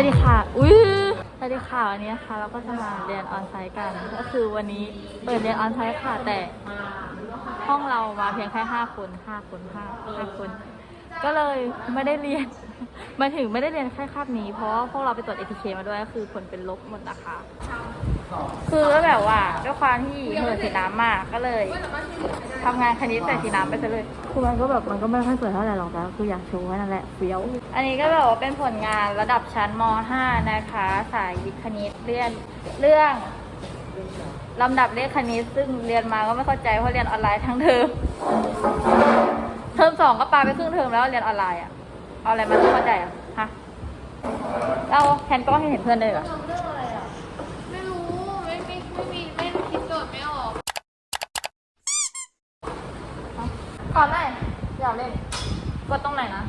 วัสดีค่ะ อุ้ยสวัสดีค่ะ วันนี้นะคะเราก็จะมาเรียนออนไซต์กัน ก็คือวันนี้เปิดเรียนออนไซต์ค่ะ แต่ห้องเรามาเพียงแค่ห้าคนห้าคนห้าห้าคน ก็เลยไม่ได้เรียน มาถึงไม่ได้เรียนแค่คาบนี้ เพราะว่าพวกเราไปตรวจ ATK มาด้วยก็คือผลเป็นลบหมดนะคะ คือก็แบบว่าด้วยความที่เหนื่อยสีน้ำมากก็เลยทำงานคณิตใส่สีน้ำไปซะเลย คือมันก็แบบมันก็ไม่ค่อยสวยเท่าไหร่หรอกแต่ก็คืออยากโชว์ไว้นั่นแหละเฟี้ยว อันนี้ก็แบบว่าเป็นผลงานระดับชั้นม .5 นะคะ สายวิทย์คณิตเรียนเรื่องลำดับเลขคณิตซึ่งเรียนมาก็ไม่เข้าใจเพราะเรียนออนไลน์ทั้งเทอมเทอมสองก็ปาไปครึ่งเทอมแล้วเรียนออนไลน์อะ เอาอะไรมาต้องเข้าใจอะฮะเราแทนกล้องให้เห็นเพื่อนเลยเหรอทำเรื่องอะไรอะ ไม่รู้ ไม่ไม่ไม่มีไม่คิดโจทย์ไม่ออกก่อนไหนอยากเล่นกดตรงไหนนะ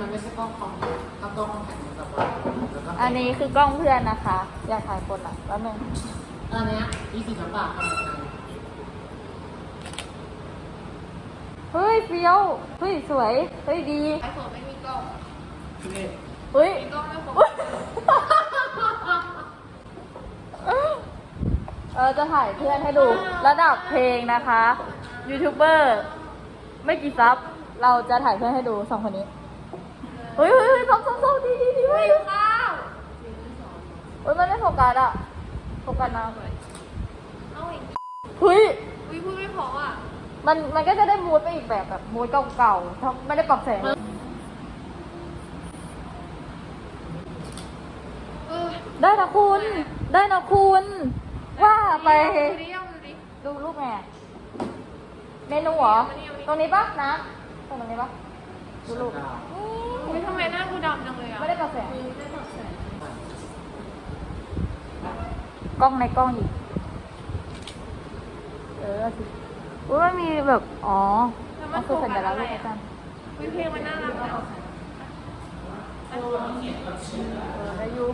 มันไม่ใช่กล้องคอมถ้ากล้องคอมแข็งมันจะว่าอันนี้คือกล้องเพื่อนนะคะ อยากถ่ายคนอะแป๊บนึงอันเนี้ยยี่สิบสามบาททำ เหมือนกันเฮ้ยเฟี้ยวเฮ้ยสวยเฮ้ยดีไอโฟนไม่มีกล้องพี่เล่เฮ้ยมีกล้องไม่ครบอุ๊ยเออจะถ่ายเพื่อนให้ดูระดับเพลงนะคะยูทูบเบอร์ไม่กี่ซับเราจะถ่ายเพื่อนให้ดูสองคนนี้เฮ้ยเฮ้ยเฮ้ยซ้อมซ้อมซ้อมดีดีดีเฮ้ยข้าวเฮ้ยมันไม่โฟกัสอะโฟกัสนะเอาอีกเฮ้ยอุ้ยพูดไม่พออะ มันมันก็จะได้มูดไปอีกแบบแบบมูดเก่าๆถ้าไม่ได้ปรับแสงเออได้นะคุณ ได้นะคุณ ว่าไป ดูดิเอาดูดิดูรูปไงเมนูเหรอ ตรงนี้ปะนะตรงนี้ปะดูรูปอุ้ยทำไมหน้ากูดำจังเลยอะไม่ได้ปรับแสงกล้องในกล้องอีก เออสิ อุ้ยมันมีแบบอ๋อมันคือสัญลักษณ์รูปอาจารย์อุ้ยเพลงมันน่ารักอะเออได้อยู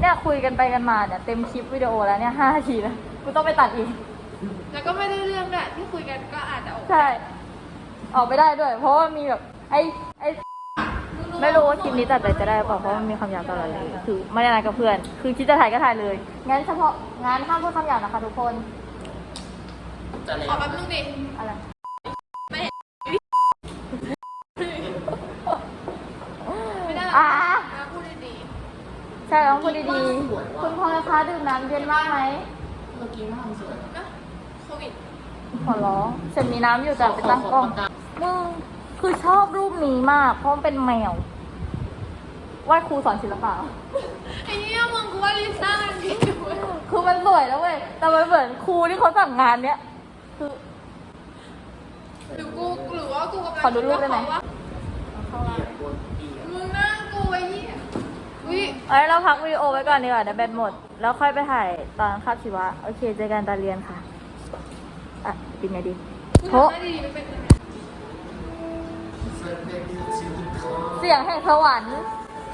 เนี่ยคุยกันไปกันมาเนี่ยเต็มคลิปวิดีโอแล้วเนี่ยห้านาทีแล้วกูต้องไปตัดอีก แล้วก็ไม่ได้เรื่องด้วยที่คุยกันก็อาจจะออกใช่ ออกไม่ได้ด้วย เพราะว่ามีแบบไอ้ไอ้ไม่รู้ว่าคลิปนี้ตัดไปจะได้เปล่าเพราะมันมีคำหยาบตลอดเลย คือไม่ได้นัดกับเพื่อน คือคิดจะถ่ายก็ถ่ายเลย งั้นเฉพาะงานห้ามพูดคำหยาบนะคะทุกคน จะเลยขอแป๊บนึงดิอะไรไม่ได้อ่าแล้วพูดดีใช่ต้องพูดดีๆ คุณพลอยคะดื่มน้ำเย็นมากไหม เมื่อกี้ว่าทำสวยๆนะโควิดขอร้องฉันมีน้ำอยู่แต่ไปตั้งกล้องมึงคือชอบรูปนี้มาก เพราะมันเป็นแมววาดครูสอนศิลปะ ไอ้เนี่ยมึงกูว่าลิซ่ามันผิดเว้ย คือมันสวยแล้วเว้ย แต่มันเหมือนครูที่เขาสั่งงานเนี้ย คือ หรือกูหรือว่า กูกำลังขอดูรูปได้ไหม ว่าเปียกบนเปียกมึงน่ากลัวไอ้เหี้ยอุ้ยเอ้ยเราพักวิดีโอไว้ก่อนดีกว่าเดี๋ยวแบตหมด แล้วค่อยไปถ่ายตอนคาบชีวะ โอเคเจอกันตอนเรียนค่ะ อะปิดไงดีกูโชะทำได้ดีไม่เป็นไรเสียงแห่งสวรรค์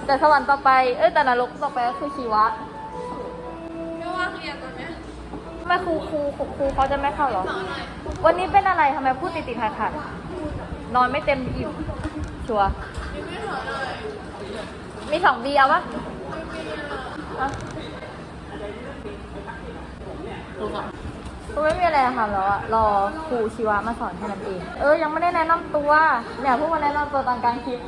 แต่สวรรค์ต่อไป เอ้ยแต่นรกต่อไปก็คือชีวะไม่ว่างเรียนตอนเนี้ยทำไมครูครูครูครูเขาจะไม่เข้าเหรอ สอนหน่อยวันนี้เป็นอะไรทำไมพูดติดติดขัดขัดๆ นอนไม่เต็มอิ่มชัวร์ยังไม่สอนหน่อยมีสองบีเอาปะไม่มีอะอะดูครับคือไม่มีอะไรทำแล้วอะรอครูชีวะมาสอนแค่นั้นเอง เออ ยังไม่ได้แนะนำตัวเนี่ยเพิ่งมาแนะนำตัวตอนกลางคลิป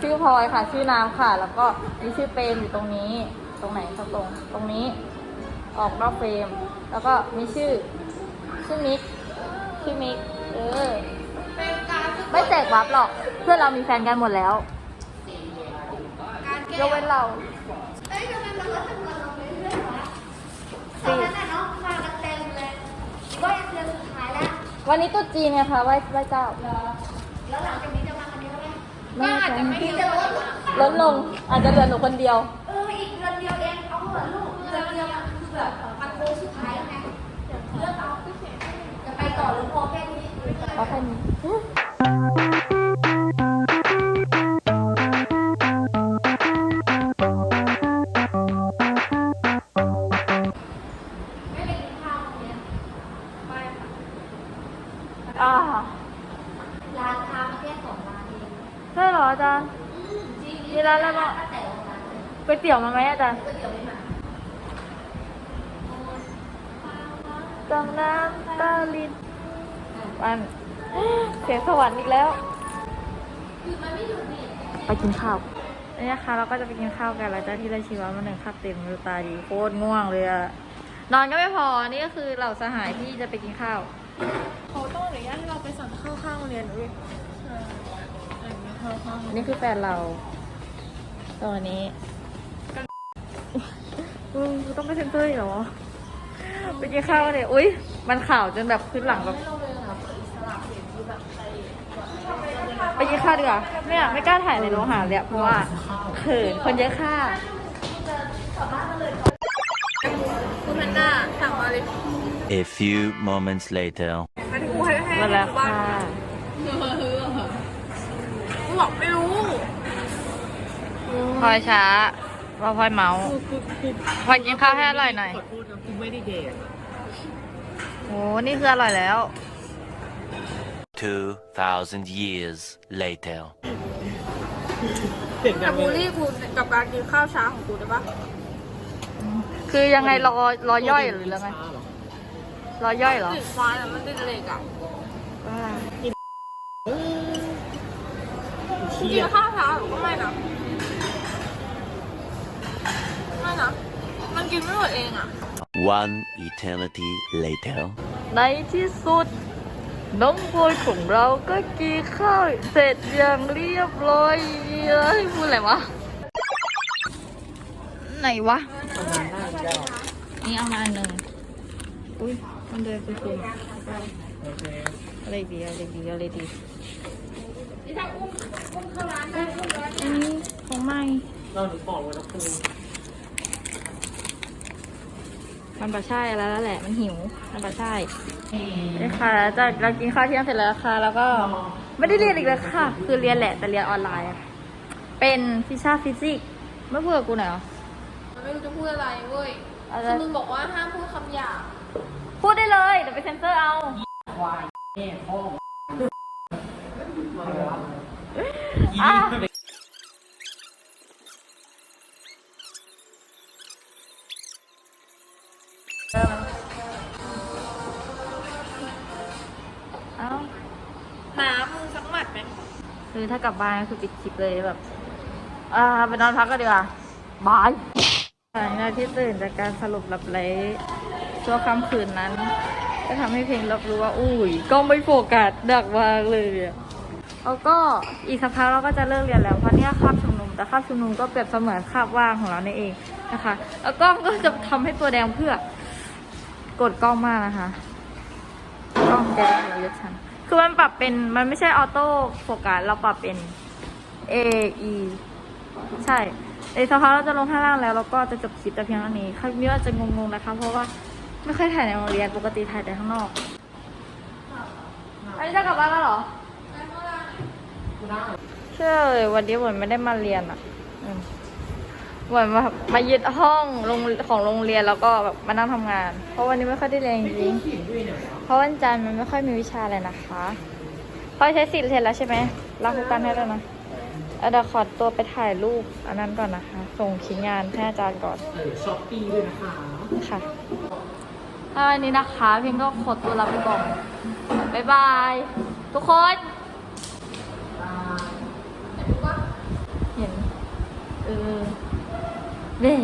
ชื่อพลอยค่ะ ชื่อน้ำค่ะ แล้วก็มีชื่อเปรมอยู่ตรงนี้ ตรงไหนตรงตรงตรงนี้ ออกนอกเฟรม แล้วก็มีชื่อ ชื่อมิก ชื่อมิก เออเป็นการ ไม่แจกวับหรอก เพื่อนเรามีแฟนกันหมดแล้วการแก้ยกเว้นเราเอ้ยทำไมเราก็ทำเราไม่เรื่อยวะสี่ตอนนั้นน่ะเนาะมากันเต็มเลยว่าจะเดือนสุดท้ายแล้ว วันนี้ตรุ๊จีนไงคะไหว้ไหว้เจ้า แล้วหลังจากนี้จะมากันเยอะไหมไม่ก็อาจจะไม่เยอะลดลงอาจจะเหลือหนูคนเดียว เอออีกเดือนเดียวเองเอาเหอะลูกเดือนเดียวมันคือแบบมันโค้งสุดท้ายแล้วไงเลือกเอาจะไปต่อหรือพอแค่นี้เพราะแค่นี้ ตี๋ยวมาไหมอาจารย์กำน้ำตาลินมันเสียงสวรรค์อีกแล้ว ไปกินข้าวนี่นะคะ เราก็จะไปกินข้าวกันหลังจากที่เราชีวะมาหนึ่งคาบเต็มดูตาดีโคตรง่วงเลยอะนอนก็ไม่พอ นี่ก็คือเหล่าสหายที่จะไปกินข้าวเขาต้องอนุญาตให้เราไปสั่งข้าวข้างโรงเรียนด้วยใช่อะไรอย่างเงี้ยข้าวข้างอันนี้คือแฟนเราตัวนี้ อืมกูต้องไปเซ็นเซอร์อีกเหรอไปกินข้าวกันเลยอุ้ยมันข่าวจนแบบขึ้นหลังแบบไปกินข้าวดีกว่าไม่อยากไม่กล้าถ่ายในโรงอาหารเลยอะเพราะว่าเขินคนเยอะค่ะคุณแพนด้าสั่งมาเลย A few moments later. มาที่กูให้ให้มาแล้วค่ะกูบอกไม่รู้พลอยช้า ว่าพลอยเมากูกูกูพลอยกินข้าวให้อร่อยหน่อยขอโทษนะกูไม่ได้เดทโอ้นี่คืออร่อยแล้ว2,000 years later. แต่บูลลี่กูกับการกินข้าวเช้าของกูได้ปะคือยังไงรอรอย่อยหรือยังไงรอย่อยเหรอติดฟ้าแต่มันติดเหล็กอะว่ากินข้าวเช้าหรือก็ไม่นะไม่นะมัน กินไม่หมดเองอะ One eternity later. ในที่สุด น้องพลอยของเราก็กินข้าวเสร็จอย่างเรียบร้อยเฮ้ยพูดอะไรวะ ไหนวะ นี่เอามาอันหนึ่งอุ้ยมันเดินไปคุมอะไรดีอะไรดีอะไรดีอันนี้ของไม่เราหนูบอกไว้แล้วกู มันปลาช่ายอะไรแล้วแหละ มันหิว มันปลาช่ายนี่ค่ะจากเรากินข้าวเที่ยงเสร็จแล้วค่ะ แล้วก็ไม่ได้เรียนอีกแล้วค่ะ คือเรียนแหละแต่เรียนออนไลน์อะเป็นฟิชาฟิสิกส์ไม่พูดกับกูหน่อยเหรอมันไม่รู้จะพูดอะไรเว้ยอะไรคือมึงบอกว่าห้ามพูดคำหยาบ พูดได้เลยเดี๋ยวไปเซ็นเซอร์เอาอะเคือถ้ากลับบ้านก็คือปิดคลิปเลยแบบอ่าไปนอนพักก็ดีกว่าบายหลังจากที่ตื่นจากการสรุปหลับไหลชั่วค่ำคืนนั้น ก็ทำให้เพลงรับรู้ว่า อุ้ยก็ไม่โฟกัสดักมากเลยอะแล้วก็อีกสักพักเราก็จะเลิกเรียนแล้วเพราะเนี่ยคาบชุมนุมแต่คาบชุมนุมก็เปรียบเสมือนคาบว่างของเราในเองนะคะ แล้วก็ก็จะทำให้ตัวแดงเพื่อกดกล้องมากนะคะกล้องแดงเราเยอะชัน คือมันปรับเป็นมันไม่ใช่ออโต้โฟกัสเราปรับเป็น A E ใช่ในสภาพกเราจะลงข้างล่างแล้วแล้วก็จะจบคลิปแต่เพียงเท่านี้คลิปนี้อาจจะงงๆนะคะ เพราะว่าไม่ค่อยถ่ายในโรงเรียนปกติถ่ายแต่ข้างนอก อันนี้จะกลับบ้านแล้วเหรอเชื่อเลยวันนี้เหมือนไม่ได้มาเรียนอะอืม เหมือนมามายึดห้องโรงของโรงเรียนแล้วก็แบบมานั่งทำงาน เพราะวันนี้ไม่ค่อยได้เรียนจริงๆเพราะวันจันทร์มันไม่ค่อยมีวิชาอะไรนะคะพอใช้สิทธิ์เสร็จแล้วใช่ไหมรับผู้กันให้แล้วนะเอาเดี๋ยวขอตัวไปถ่ายรูปอันนั้นก่อนนะคะ ส่งชิ้นงานให้อาจารย์ก่อน เออช้อปปี้ด้วยนะคะ ค่ะถ้าวันนี้นะคะเพียงก็ขอตัวลาไปก่อนบ๊ายบาย ทุกคนเห็นเออ เน่